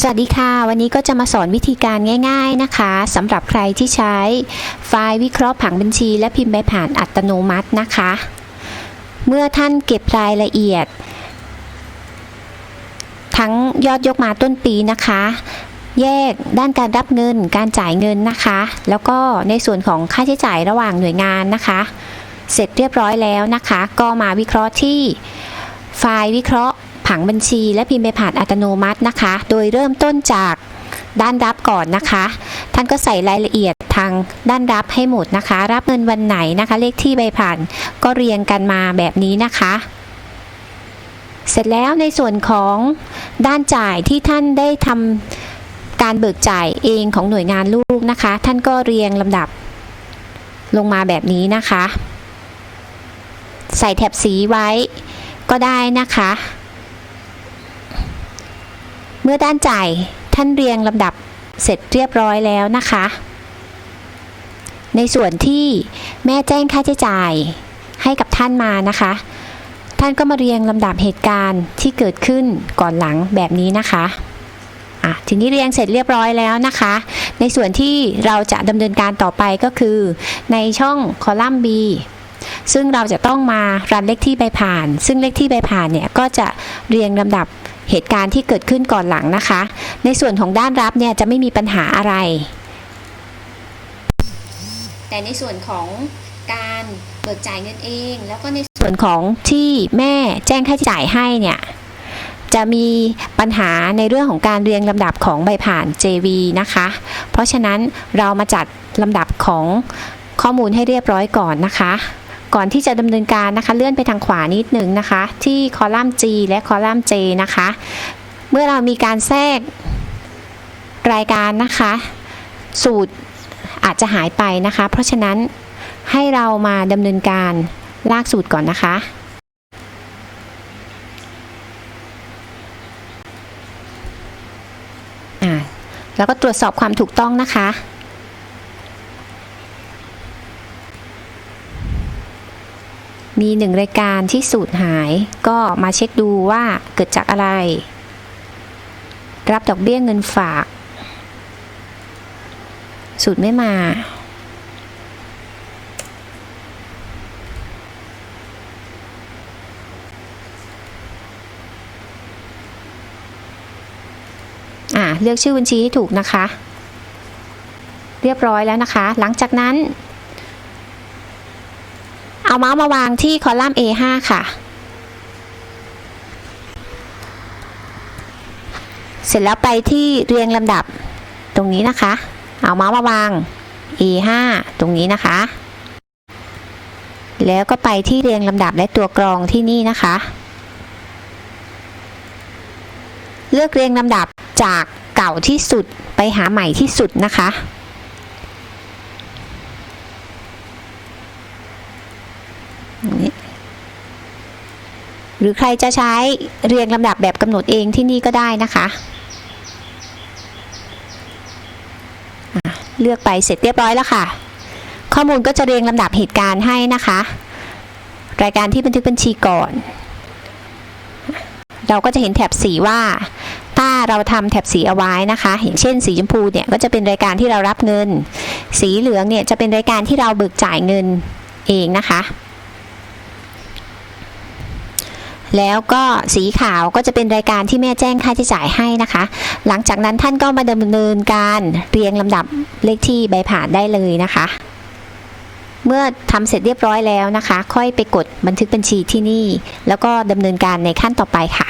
สวัสดีค่ะ วันนี้ก็จะมาสอนวิธีการง่ายๆนะคะสำหรับใครที่ใช้ไฟล์วิเคราะห์ผังบัญชี และพิมพ์ใบผ่านอัตโนมัตินะคะ เมื่อท่านเก็บรายละเอียด ทั้งยอดยกมาต้นปีนะคะ แยกด้านการรับเงินการจ่ายเงินนะคะ แล้วก็ในส่วนของค่าใช้จ่ายระหว่างหน่วยงานนะคะ เสร็จเรียบร้อยแล้วนะคะ ก็มาวิเคราะห์ที่ไฟล์วิเคราะห์ ผังบัญชีและพิมพ์ใบผ่านอัตโนมัตินะคะ โดยเริ่มต้นจากด้านรับก่อนนะคะ ท่านก็ใส่รายละเอียดทางด้านรับให้หมดนะคะ รับเงินวันไหนนะคะ เลขที่ใบผ่านก็เรียงกันมาแบบนี้นะคะ เสร็จแล้วในส่วนของด้านจ่ายที่ท่านได้ทำการเบิกจ่ายเองของหน่วยงานลูกนะคะ ท่านก็เรียงลำดับลงมาแบบนี้นะคะ ใส่แถบสีไว้ก็ได้นะคะ เมื่อด้านจ่ายท่านเรียงลำดับเสร็จเรียบร้อยแล้วนะคะ ในส่วนที่แม่แจ้งค่าใช้จ่ายให้กับท่านมานะคะ ท่านก็มาเรียงลำดับเหตุการณ์ที่เกิดขึ้นก่อนหลังแบบนี้นะคะอะทีนี้เรียงเสร็จเรียบร้อยแล้วนะคะ ในส่วนที่เราจะดำเนินการต่อไปก็คือ ในช่องคอลัมน์ B ซึ่งเราจะต้องมารันเลขที่ใบผ่าน ซึ่งเลขที่ใบผ่านเนี่ยก็จะเรียงลำดับ เหตุการณ์ที่เกิดขึ้นก่อนหลังนะคะ ในส่วนของด้านรับเนี่ยจะไม่มีปัญหาอะไร แต่ในส่วนของการเบิกจ่ายเงินเอง แล้วก็ในส่วนของที่แม่แจ้งค่าใช้จ่ายให้เนี่ยจะมีปัญหาในเรื่องของการเรียงลำดับของใบผ่าน JV นะคะ เพราะฉะนั้นเรามาจัดลำดับของข้อมูลให้เรียบร้อยก่อนนะคะ ก่อนที่จะดำเนินการนะคะ เลื่อนไปทางขวานิดหนึ่งนะคะ ที่คอลัมน์ G และคอลัมน์ J นะคะ เมื่อเรามีการแทรกรายการนะคะ สูตรอาจจะหายไปนะคะ เพราะฉะนั้นให้เรามาดำเนินการลากสูตรก่อนนะคะอ่าแล้วก็ตรวจสอบความถูกต้องนะคะ มีหนึ่งรายการที่สูตรหาย ก็มาเช็คดูว่าเกิดจากอะไร รับดอกเบี้ยเงินฝาก สูตรไม่มา อ่าเลือกชื่อบัญชีให้ถูกนะคะ เรียบร้อยแล้วนะคะ หลังจากนั้น เอาเมาส์มาวางที่คอลัมน์ A5 ค่ะ เสร็จแล้วไปที่เรียงลำดับตรงนี้นะคะ เอาเมาส์มาวาง A5 ตรงนี้นะคะ แล้วก็ไปที่เรียงลำดับและตัวกรองที่นี่นะคะ เลือกเรียงลำดับจากเก่าที่สุดไปหาใหม่ที่สุดนะคะ อย่าง นี้หรือใครจะใช้เรียงลำดับแบบกำหนดเองที่นี่ก็ได้นะคะอะเลือกไปเสร็จเรียบร้อยแล้วค่ะ ข้อมูลก็จะเรียงลำดับเหตุการณ์ให้นะคะ รายการที่บันทึกบัญชีก่อน เราก็จะเห็นแถบสีว่า ถ้าเราทำแถบสีเอาไว้นะคะ อย่างเช่นสีชมพูเนี่ยก็จะเป็นรายการที่เรารับเงิน สีเหลืองเนี่ยจะเป็นรายการที่เราเบิกจ่ายเงินเองนะคะ แล้วก็สีขาวก็จะเป็นรายการที่แม่แจ้งค่าใช้จ่ายให้นะคะ หลังจากนั้นท่านก็มาดำเนินการเรียงลำดับเลขที่ใบผ่านได้เลยนะคะ เมื่อทำเสร็จเรียบร้อยแล้วนะคะ ค่อยไปกดบันทึกบัญชีที่นี่ แล้วก็ดำเนินการในขั้นต่อไปค่ะ